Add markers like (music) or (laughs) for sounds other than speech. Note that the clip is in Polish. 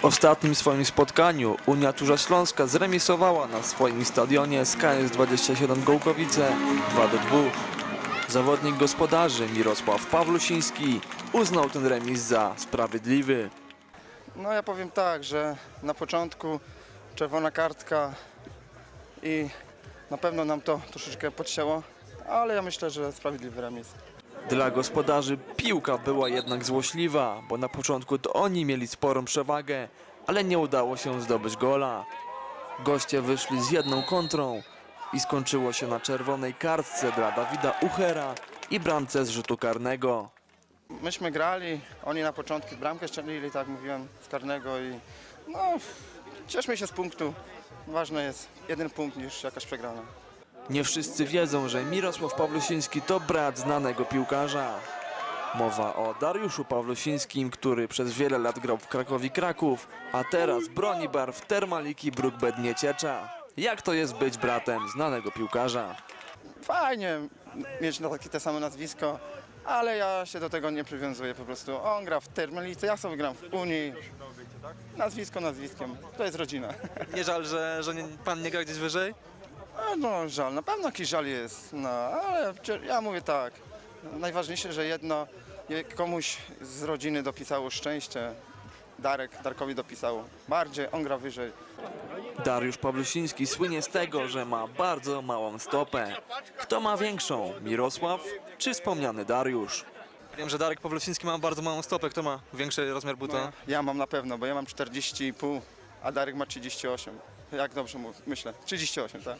W ostatnim swoim spotkaniu Unia Turza Śląska zremisowała na swoim stadionie z KS27 Gołkowice 2 do 2. Zawodnik gospodarzy Mirosław Pawlusiński uznał ten remis za sprawiedliwy. No ja powiem tak, że na początku czerwona kartka i na pewno nam to troszeczkę podcięło, ale ja myślę, że sprawiedliwy remis. Dla gospodarzy piłka była jednak złośliwa, bo na początku to oni mieli sporą przewagę, ale nie udało się zdobyć gola. Goście wyszli z jedną kontrą i skończyło się na czerwonej kartce dla Dawida Uchera i bramce z rzutu karnego. Myśmy grali, oni na początku bramkę strzelili, tak mówiłem, z karnego i no cieszmy się z punktu. Ważny jest jeden punkt niż jakaś przegrana. Nie wszyscy wiedzą, że Mirosław Pawlusiński to brat znanego piłkarza. Mowa o Dariuszu Pawlusińskim, który przez wiele lat grał w Krakowi Kraków, a teraz broni barw Termaliki Brukbed Nieciecza. Jak to jest być bratem znanego piłkarza? Fajnie mieć na takie te same nazwisko, ale ja się do tego nie przywiązuję po prostu. On gra w Termelice, ja sobie gram w Unii. Nazwisko nazwiskiem, to jest rodzina. (laughs) Nie żal, że, że nie, pan nie gra gdzieś wyżej? A, No żal, na pewno jakiś żal jest, no ale ja mówię tak, najważniejsze, że jedno je- komuś z rodziny dopisało szczęście, Darek, Darkowi dopisało bardziej, on gra wyżej. Dariusz Pawlusiński słynie z tego, że ma bardzo małą stopę. Kto ma większą? Mirosław czy wspomniany Dariusz? Wiem, że Darek Pawlusiński ma bardzo małą stopę. Kto ma większy rozmiar buta? Ja mam na pewno, bo ja mam 40,5, a Darek ma 38. Jak dobrze mówię, myślę, 38, tak?